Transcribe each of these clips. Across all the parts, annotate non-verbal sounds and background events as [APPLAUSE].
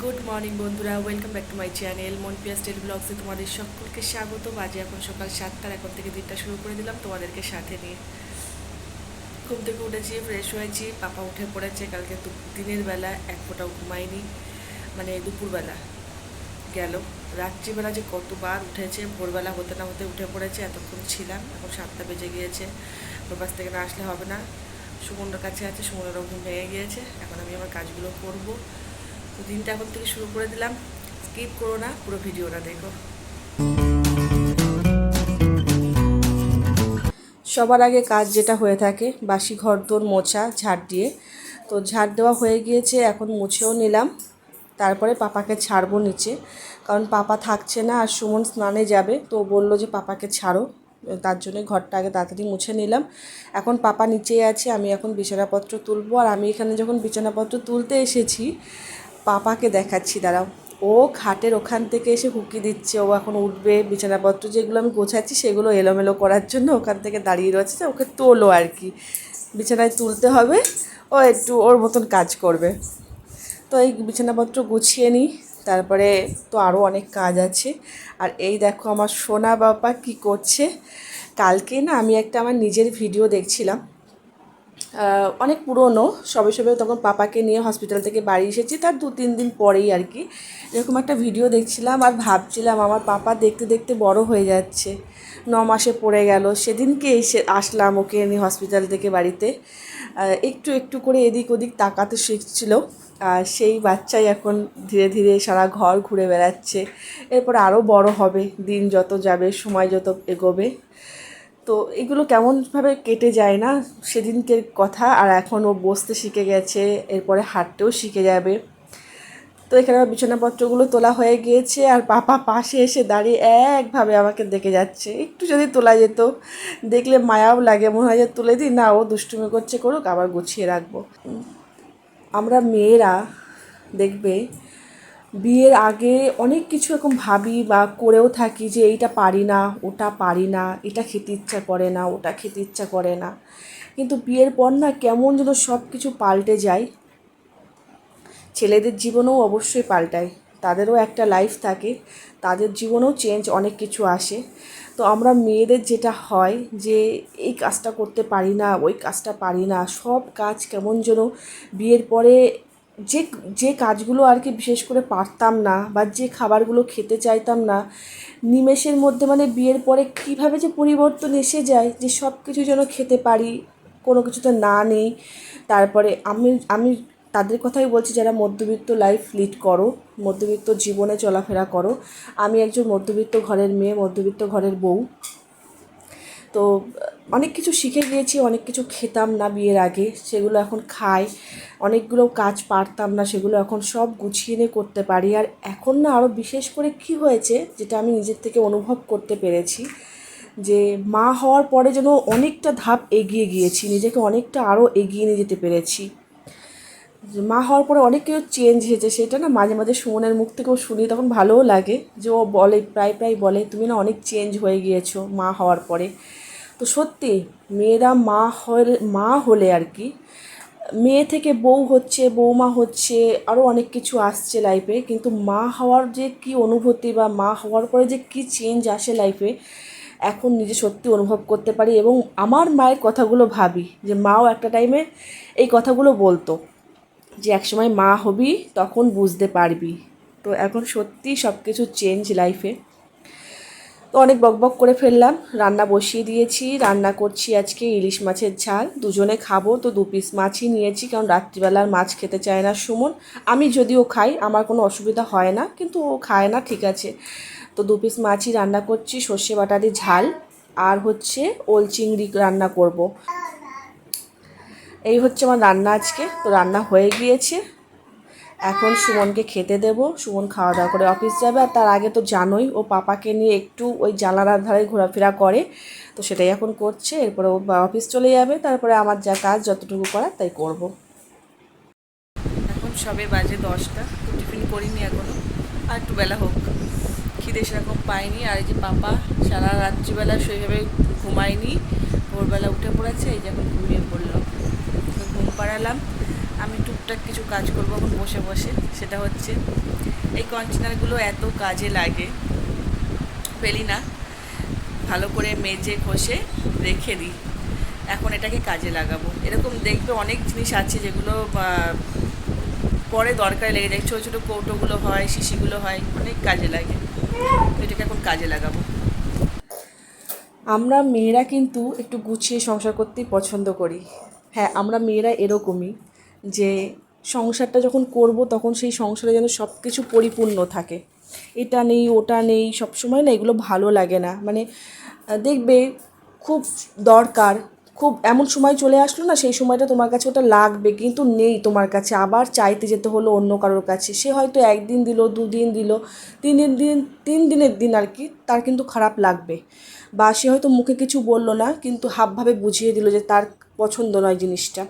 Good morning বন্ধুরা। Welcome back to my channel Mon Piya style ব্লগসে তোমাদের সকলকে স্বাগত বাজে এখন সকাল সাতটার, এখন থেকে দিনটা শুরু করে দিলাম তোমাদেরকে সাথে নিয়ে। ঘুম থেকে উঠেছি ফ্রেশ হয়েছি, পাপা উঠে পড়েছে, কালকে দিনের বেলা এক ফোঁটাও ঘুমাইনি মানে দুপুরবেলা গেল। রাত্রিবেলা যে কতবার উঠেছে, ভোরবেলা হতে না হতে উঠে পড়েছে, এতক্ষণ ছিলাম, এখন সাতটা বেজে গিয়েছে। প্রবাস থেকে না আসলে হবে না। সুমনর কাছে আছে, সুমনেরও ঘুম ভেঙে গিয়েছে, এখন আমি আমার কাজগুলো করব। তো দিনটা এখন থেকে শুরু করে দিলাম। স্কিপ করো না, পুরো ভিডিওটা দেখো। সবার আগে কাজ যেটা হয়ে থাকে, বাসি ঘর দোর মোছা, ঝাড় দিয়ে। তো ঝাড় দেওয়া হয়ে গিয়েছে, এখন মুছেও নিলাম। তারপরে পাপাকে ছাড়বো নিচে। কারণ পাপা থাকছে না, আর সুমন স্নানে যাবে, তো বলল যে পাপাকে ছাড়ো। তার জন্য ঘরটা আগে তাড়াতাড়ি মুছে নিলাম। এখন পাপা নিচেই আছে, আমি এখন বিছানাপত্র তুলবো। আর আমি এখানে যখন বিছানাপত্র তুলতে এসেছি পাপাকে দেখাচ্ছি, দাঁড়াও। ও খাটের ওখান থেকে এসে হুকি দিচ্ছে, ও এখন উঠবে, বিছানাপত্র যেগুলো আমি গোছাচ্ছি সেগুলো এলোমেলো করার জন্য ওখান থেকে দাঁড়িয়ে রয়েছে ওকে তোলো আর কি। বিছানায় তুলতে হবে, ও একটু ওর মতন কাজ করবে। তো এই বিছানাপত্র গুছিয়ে নিই, তারপরে তো আরও অনেক কাজ আছে। আর এই দেখো আমার সোনা বাবা কি করছে। কালকে না আমি একটা আমার নিজের ভিডিও দেখছিলাম অনেক পুরনো, সবে সবে তখন পাপাকে নিয়ে হসপিটাল থেকে বাড়ি এসেছি, তার দু তিন দিন পরেই আর কি। এরকম একটা ভিডিও দেখছিলাম আর ভাবছিলাম, আমার পাপা দেখতে দেখতে বড় হয়ে যাচ্ছে। ন মাসে পড়ে গেল, সেদিনকে এসে আসলাম ওকে নিয়ে হসপিটাল থেকে বাড়িতে। একটু একটু করে এদিক ওদিক তাকাতে শিখছিল, আর সেই বাচ্চাই এখন ধীরে ধীরে সারা ঘর ঘুরে বেড়াচ্ছে। এরপর আরও বড় হবে, দিন যত যাবে, সময় যত এগোবে। তো এগুলো কেমনভাবে কেটে যায় না? সেদিনকের কথা আর এখন ও বসতে শিখে গেছে, এরপরে হাঁটতেও শিখে যাবে। তো এখানে আমার বিছানাপত্রগুলো তোলা হয়ে গিয়েছে আর পাপা পাশে এসে দাঁড়িয়ে একভাবে আমাকে দেখে যাচ্ছে। একটু যদি তোলা যেত, দেখলে মায়াও লাগে, মনে হয় যে তুলে দিই, না, ও দুষ্টুমি করছে করুক, আবার গুছিয়ে রাখব। আমরা মেয়েরা দেখবে বিয়ের আগে অনেক কিছু এরকম ভাবি বা করেও থাকি যে এইটা পারি না, ওটা পারি না, এটা খেতে ইচ্ছা করে না, ওটা খেতে ইচ্ছা করে না। কিন্তু বিয়ের পর না কেমন যেন সব কিছু পাল্টে যায়। ছেলেদের জীবনেও অবশ্যই পাল্টায়, তাদেরও একটা লাইফ থাকে, তাদের জীবনেও চেঞ্জ অনেক কিছু আসে। তো আমরা মেয়েদের যেটা হয় যে এই কাজটা করতে পারি না, ওই কাজটা পারি না, সব কাজ কেমন যেন বিয়ের পরে যে যে কাজগুলো আর কি বিশেষ করে পারতাম না বা যে খাবারগুলো খেতে চাইতাম না, নিমেষের মধ্যে মানে বিয়ের পরে কীভাবে যে পরিবর্তন এসে যায় যে সব কিছু যেন খেতে পারি, কোনো কিছুতে না নেই। তারপরে আমি আমি তাদের কথাই বলছি, যারা মধ্যবিত্ত লাইফ লিড করো, মধ্যবিত্ত জীবনে চলাফেরা করো। আমি একজন মধ্যবিত্ত ঘরের মেয়ে, মধ্যবিত্ত ঘরের বউ। তো, অনেক কিছু শিখে গিয়েছি, অনেক কিছু খেতাম না বিয়ের আগে, সেগুলো এখন খাই। অনেকগুলো কাজ পারতাম না, সেগুলো এখন সব গুছিয়ে নিয়ে করতে পারি। আর এখন না আরও বিশেষ করে কি হয়েছে, যেটা আমি নিজের থেকে অনুভব করতে পেরেছি, যে মা হওয়ার পরে যেন অনেকটা ধাপ এগিয়ে গিয়েছি, নিজেকে অনেকটা আরও এগিয়ে নিয়ে যেতে পেরেছি। মা হওয়ার পরে অনেক কিছু চেঞ্জ হয়েছে, সেটা না মাঝে মাঝে সুমনের মুখ থেকেও শুনি, তখন ভালোও লাগে। যে ও বলে, প্রায় প্রায় বলে, তুমি না অনেক চেঞ্জ হয়ে গিয়েছো মা হওয়ার পরে। তো সত্যি, মেয়েরা মা হলে মা হলে আর কি, মেয়ে থেকে বউ হচ্ছে বৌমা হচ্ছে আরও অনেক কিছু আসছে লাইফে কিন্তু মা হওয়ার যে কি অনুভূতি বা মা হওয়ার পরে যে কি চেঞ্জ আসে লাইফে এখন নিজে সত্যি অনুভব করতে পারি এবং আমার মায়ের কথাগুলো ভাবি, যে মাও একটা টাইমে এই কথাগুলো বলতো, যে একসময় মা হবি তখন বুঝতে পারবি, তো এখন সত্যি সব কিছু চেঞ্জ লাইফে অনেক বকবক করে ফেললাম। রান্না বসিয়ে দিয়েছি, রান্না করছি আজকে ইলিশ মাছের ঝাল। দুজনে খাব, তো দু পিস মাছই নিয়েছি, কারণ রাত্রিবেলার মাছ খেতে চায় না সুমন। আমি যদিও খাই, আমার কোনো অসুবিধা হয় না, কিন্তু ও খায় না, ঠিক আছে। তো দু পিস মাছই রান্না করছি, সর্ষে বাটা দিয়ে ঝাল, আর হচ্ছে ওল চিংড়ি রান্না করব। এই হচ্ছে আমার রান্না আজকে। তো রান্না হয়ে গিয়েছে। এখন সুমনকে খেতে দেবো। সুমন খাওয়া দাওয়া করে অফিস যাবে আর তার আগে তো জানোই, ও পাপাকে নিয়ে একটু ওই জানালার ধারে ঘোরাফেরা করে। তো সেটাই এখন করছে, এরপরে ও অফিস চলে যাবে। তারপরে আমার যা কাজ যতটুকু করার তাই করব। এখন সবে বাজে দশটা, তো টিফিন করিনি এখনও। আর একটু বেলা হোক। খিদে সেরকম পাইনি। আর এই যে পাপা সারা রাত্রিবেলা সেইভাবে ঘুমায়নি। ভোরবেলা উঠে পড়েছে, এই যে এখন ঘুমিয়ে পড়ল। ঘুম পাড়ালাম। আমি টুকটাক কিছু কাজ করব এখন বসে বসে, সেটা হচ্ছে এই কন্টেনারগুলো এত কাজে লাগে, ফেলি না, ভালো করে মেজে ঘষে রেখে দিই। এখন এটাকে কাজে লাগাবো। এরকম দেখবে অনেক জিনিস আছে যেগুলো পরে দরকারে লেগে যায়। ছোটো ছোটো কৌটোগুলো হয়, শিশিগুলো হয়, অনেক কাজে লাগে। এটাকে এখন কাজে লাগাবো। আমরা মেয়েরা কিন্তু একটু গুছিয়ে সংসার করতেই পছন্দ করি। হ্যাঁ আমরা মেয়েরা এরকমই। যে সংসারটা যখন করব, তখন সেই সংসারে যেন সব কিছু পরিপূর্ণ থাকে। এটা নেই, ওটা নেই সব সময় না এগুলো ভালো লাগে না। মানে দেখবে খুব দরকার, খুব এমন সময় চলে আসলো না, সেই সময়টা তোমার কাছে ওটা লাগবে, কিন্তু নেই তোমার কাছে। আবার চাইতে যেতে হলো অন্য কারোর কাছে। সে হয়তো একদিন দিল, দুদিন দিল তিন দিন, তিন দিনের দিন আর কি, তার কিন্তু খারাপ লাগবে। বা সে হয়তো মুখে কিছু বলল না, কিন্তু হাবভাবে বুঝিয়ে দিল যে তার পছন্দ নয় জিনিসটা।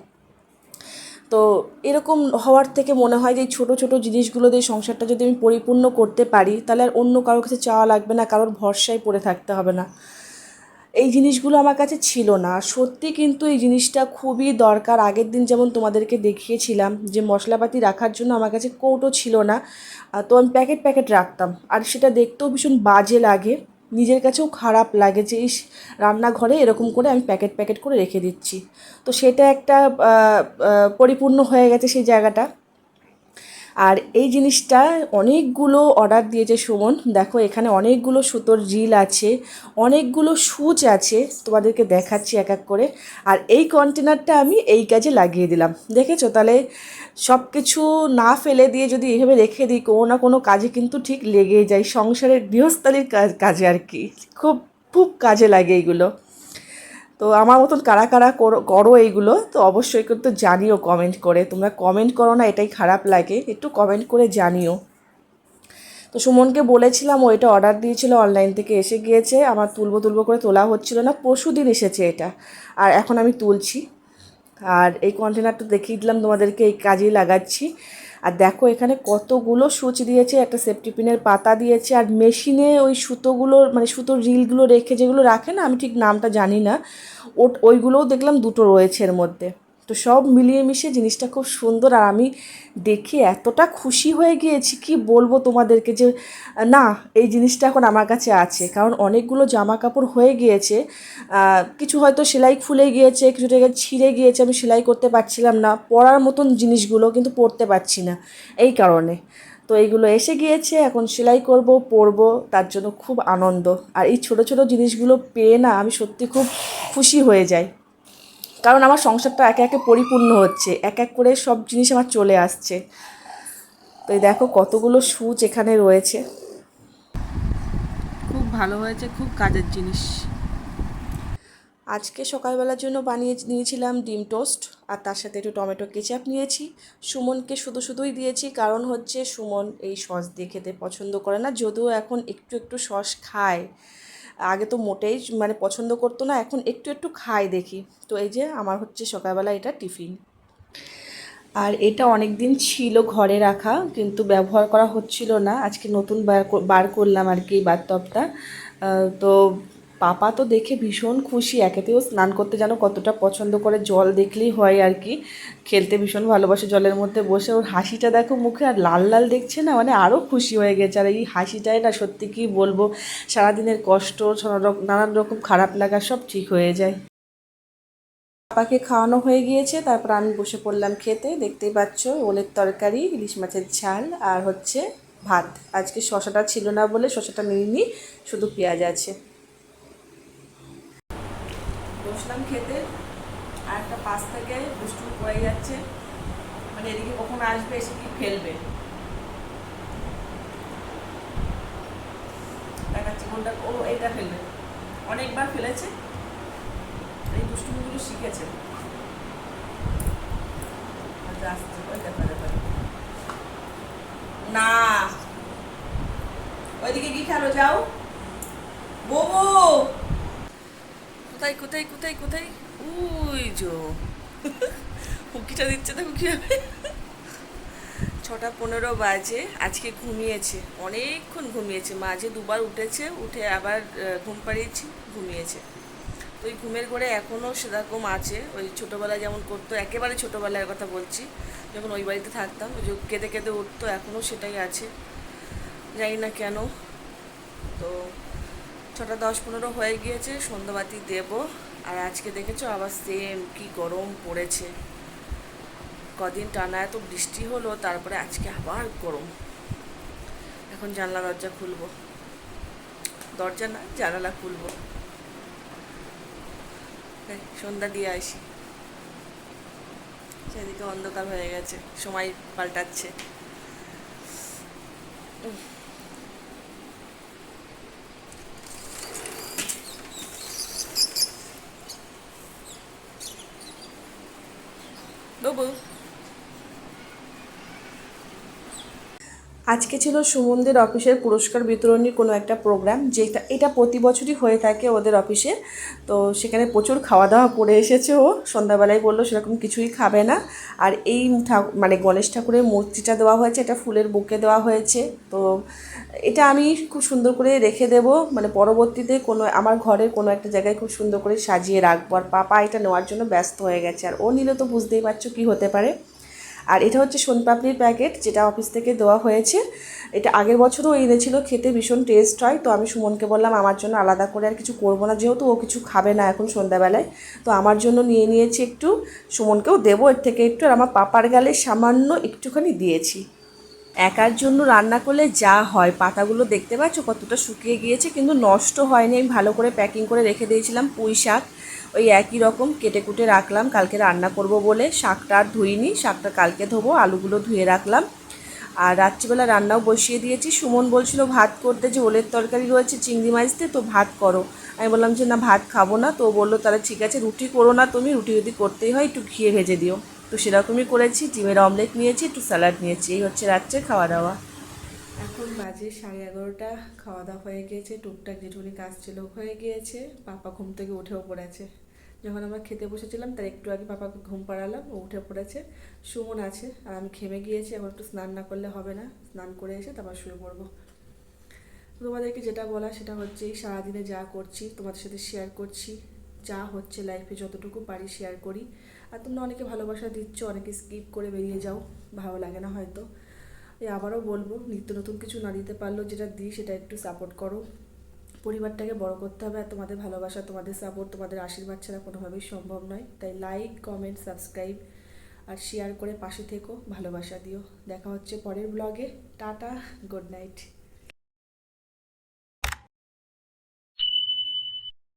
তো এরকম হওয়ার থেকে মনে হয় যে এই ছোটো ছোটো জিনিসগুলো দিয়ে সংসারটা যদি আমি পরিপূর্ণ করতে পারি, তাহলে আর অন্য কারোর কাছে চাওয়া লাগবে না, কারোর ভরসায় পড়ে থাকতে হবে না। এই জিনিসগুলো আমার কাছে ছিল না। সত্যি কিন্তু এই জিনিসটা খুবই দরকার। আগের দিন যেমন তোমাদেরকে দেখিয়েছিলাম যে মশলাপাতি রাখার জন্য আমার কাছে কৌটো ছিল না তো আমি প্যাকেট প্যাকেট রাখতাম। আর সেটা দেখতেও ভীষণ বাজে লাগে। নিজের কাছেও খারাপ লাগে যে, ইস, রান্নাঘরে এরকম করে আমি প্যাকেট প্যাকেট করে রেখে দিচ্ছি। তো সেটা একটা পরিপূর্ণ হয়ে গেছে সেই জায়গাটা। আর এই জিনিসটা অনেকগুলো অর্ডার দিয়েছে সুমন। দেখো, এখানে অনেকগুলো সুতোর রিল আছে, অনেকগুলো সুচ আছে, তোমাদেরকে দেখাচ্ছি এক এক করে। আর এই কন্টেনারটা আমি এই কাজে লাগিয়ে দিলাম। দেখেছ? তাহলে সব কিছু না ফেলে দিয়ে যদি এইভাবে রেখে দিই, কোনো না কোনো কাজে কিন্তু ঠিক লেগেই যায়। সংসারের গৃহস্থালির কাজ কাজে আর কি। খুব খুব কাজে লাগে এইগুলো তো আমার মতন কারা কারা করো এইগুলো, তো অবশ্যই কিন্তু জানিও কমেন্ট করে। তোমরা কমেন্ট করো না, এটাই খারাপ লাগে। একটু কমেন্ট করে জানিও। তো সুমনকে বলেছিলাম, ও এটা অর্ডার দিয়েছিল অনলাইন থেকে এসে গিয়েছে। আমার তুলবো তুলবো করে তোলা হচ্ছিল না, পরশু দিন এসেছে এটা। আর এখন আমি তুলছি। আর এই কন্টেনারটা দেখিয়ে দিলাম তোমাদেরকে, এই কাজেই লাগাচ্ছি। আর দেখো এখানে কতগুলো সুচ দিয়েছে, একটা সেফটি পিনের পাতা দিয়েছে, আর মেশিনে ওই সুতোগুলো মানে সুতোর রিলগুলো রেখে যেগুলো রাখে না, আমি ঠিক নামটা জানি না ও ওইগুলোও দেখলাম দুটো রয়েছে এর মধ্যে। তো সব মিলিয়ে মিশিয়ে জিনিসটা খুব সুন্দর আর আমি দেখে এতটা খুশি হয়ে গিয়েছি, কি বলব তোমাদেরকে যে, না, এই জিনিসটা এখন আমার কাছে আছে। কারণ অনেকগুলো জামা কাপড় হয়ে গিয়েছে কিছু হয়তো সেলাই খুলে গিয়েছে, কিছু জায়গায় ছিঁড়ে গিয়েছে, আমি সেলাই করতে পারছিলাম না, পরার মতন জিনিসগুলো কিন্তু পরতে পারছি না, এই কারণে। তো এইগুলো এসে গিয়েছে, এখন সেলাই করব, পরবো, তার জন্য খুব আনন্দ। আর এই ছোট ছোট জিনিসগুলো পেয়ে না আমি সত্যি খুব খুশি হয়ে যাই। কারণ আমার সংসারটা একে একে পরিপূর্ণ হচ্ছে এক এক করে সব জিনিস আমার চলে আসছে। তো এই দেখো কতগুলো সুচ এখানে রয়েছে। খুব ভালো হয়েছে খুব কাজের জিনিস। আজকে সকালবেলার জন্য বানিয়ে নিয়েছিলাম ডিম টোস্ট আর তার সাথে একটু টমেটো কেচাপ নিয়েছি। সুমনকে শুধু শুধুই দিয়েছি কারণ হচ্ছে সুমন এই সস দিয়ে খেতে পছন্দ করে না যদিও এখন একটু একটু সস খায়। আগে তো মোটেই মানে পছন্দ করতো না, এখন একটু একটু খাই দেখি। তো এই যে আমার হচ্ছে সকালবেলা এটা টিফিন। আর এটা অনেক দিন ছিল ঘরে রাখা, কিন্তু ব্যবহার করা হচ্ছিল না। আজকে নতুন বার করলাম আর কি বাথটবটা। তো পাপা তো দেখে ভীষণ খুশি, একেতেও স্নান করতে যেন কতটা পছন্দ করে জল দেখলেই হয় আর কি। খেলতে ভীষণ ভালোবাসে জলের মধ্যে বসে। ওর হাসিটা দেখো মুখে আর লাল লাল দেখছে না মানে আরও খুশি হয়ে গেছে। আর এই হাসিটাই না সত্যি কি বলব, সারাদিনের কষ্ট নানা নানান রকম খারাপ লাগা সব ঠিক হয়ে যায়। পাপাকে খাওয়ানো হয়ে গিয়েছে, তারপর আমি বসে পড়লাম খেতে। দেখতেই পাচ্ছ ওলের তরকারি, ইলিশ মাছের ঝাল আর হচ্ছে ভাত। আজকে শশাটা ছিল না বলে শশাটা নিইনি, শুধু পেঁয়াজ আছে। বসলাম খেতে। আর একটা পাশ থেকে দুষ্টু পড়ে যাচ্ছে। মানে এদিকে কখন আসবে এসে কি ফেলবে? দেখাচ্ছি কোনটা ও এইটা ফেলবে। অনেকবার ফেলেছে। এই দুষ্টুমিগুলো শিখেছে। আচ্ছা, আসছে, ওই দেখো। না। ওইদিকে কি খেলো যাও। বোবো কোথায় কোথায় কোথায় কোথায়? উই যো। [LAUGHS] হুকিটা দিচ্ছে দেখো কীভাবে। ছটা পনেরো বাজে, আজকে ঘুমিয়েছে। অনেকক্ষণ ঘুমিয়েছে। মাঝে দুবার উঠেছে, উঠে আবার ঘুম পাড়িয়েছি, ঘুমিয়েছে। তো ওই ঘুমের ঘরে এখনও সেরকম আছে। ওই ছোটোবেলায় যেমন করতো, একেবারে ছোটোবেলার কথা বলছি। যখন ওই বাড়িতে থাকতাম, ওই যে কেঁদে কেঁদে উঠতো এখনও সেটাই আছে। জানি না কেন। তো ছটা দশ পনেরো হয়ে গিয়েছে, সন্ধ্যাবাতি দেব। আর আজকে দেখেছ আবার সেম কি গরম পড়েছে। কদিন টানা এত বৃষ্টি হলো, তারপরে আজকে আবার গরম। এখন জানলা দরজা খুলবো। দরজা না, জানালা খুলবো। সন্ধ্যা দিয়ে আসি। সেদিকে অন্ধকার হয়ে গেছে, সময় পাল্টাচ্ছে উফ। বাবু আজকে ছিল সুমনদের অফিসের পুরস্কার বিতরণীর কোনো একটা প্রোগ্রাম, যেটা, এটা প্রতি বছরই হয়ে থাকে ওদের অফিসে। তো সেখানে প্রচুর খাওয়া দাওয়া করে এসেছে ও। সন্ধ্যাবেলায় বলল সেরকম কিছুই খাবে না। আর এই মানে গণেশ ঠাকুরের মূর্তিটা দেওয়া হয়েছে, এটা ফুলের বুকে দেওয়া হয়েছে। তো এটা আমি খুব সুন্দর করে রেখে দেব। মানে পরবর্তীতে কোনো, আমার ঘরের কোনো একটা জায়গায় খুব সুন্দর করে সাজিয়ে রাখব। আর পাপা এটা নেওয়ার জন্য ব্যস্ত হয়ে গেছে। আর ও নিলে তো বুঝতেই পারছ কী হতে পারে। আর এটা হচ্ছে সোনপাপড়ির প্যাকেট যেটা অফিস থেকে দেওয়া হয়েছে। এটা আগের বছরও এনেছিল খেতে ভীষণ টেস্ট হয়। তো আমি সুমনকে বললাম, আমার জন্য আলাদা করে আর কিছু করব না, যেহেতু ও কিছু খাবে না এখন সন্ধ্যাবেলায়, তো আমার জন্য নিয়ে নিয়েছি একটু। সুমনকেও দেবো, এর থেকে একটু, আর আমার পাপার গালে সামান্য একটুখানি দিয়েছি। একার জন্য রান্না করলে যা হয়, পাতাগুলো দেখতে পাচ্ছ কতটা শুকিয়ে গিয়েছে, কিন্তু নষ্ট হয়নি। আমি ভালো করে প্যাকিং করে রেখে দিয়েছিলাম পুঁই শাক। ওই একই রকম কেটে কুটে রাখলাম, কালকে রান্না করব বলে। শাকটা আর ধুইনি, শাকটা কালকে ধোবো, আলুগুলো ধুয়ে রাখলাম। আর রাত্রিবেলা রান্নাও বসিয়ে দিয়েছি। সুমন বলছিল ভাত করতে যে ওলের তরকারি রয়েছে, চিংড়ি মাছতে তো ভাত করো। আমি বললাম যে, না, ভাত খাব না। তো বলল, তাহলে ঠিক আছে, রুটি করো না তুমি, রুটি যদি করতেই হয়, একটু ঘিয়ে ভেজে দিও। তো সেরকমই করেছি, ডিমের অমলেট নিয়েছি, একটু স্যালাড নিয়েছি। এই হচ্ছে রাত্রে খাওয়া দাওয়া এখন বাজে সাড়ে এগারোটা খাওয়া দাওয়া হয়ে গিয়েছে টুকটাক যেটুকুনি কাজ ছিল হয়ে গিয়েছে। পাপা ঘুম থেকে উঠেও পড়েছে। যখন আমরা খেতে বসেছিলাম, তার একটু আগে পাপাকে ঘুম পাড়ালাম, ও উঠে পড়েছে। সুমন আছে, আর আমি ঘেমে গিয়েছি, এখন একটু স্নান না করলে হবে না। স্নান করে এসে তারপর শুয়ে পড়ব। তোমাদেরকে যেটা বলা সেটা হচ্ছে সারাদিনে যা করছি, তোমাদের সাথে শেয়ার করছি। যা হচ্ছে লাইফে যতটুকু পারি শেয়ার করি। আর তোমরা অনেকে ভালোবাসা দিচ্ছ, অনেকে স্কিপ করে বেরিয়ে যাও, ভালো লাগে না হয়তো। এই আবারও বলব, নিত্য নতুন কিছু না দিতে পারলেও যেটা দিই সেটা একটু সাপোর্ট করো। পরিবারটাকে বড় করতে হবে আর তোমাদের ভালোবাসা, তোমাদের সাপোর্ট তোমাদের আশীর্বাদ ছাড়া কোনোভাবেই সম্ভব নয়। তাই লাইক কমেন্ট সাবস্ক্রাইব আর শেয়ার করে পাশে থেকো। ভালোবাসা দিও। দেখা হচ্ছে পরের ব্লগে টাটা গুড নাইট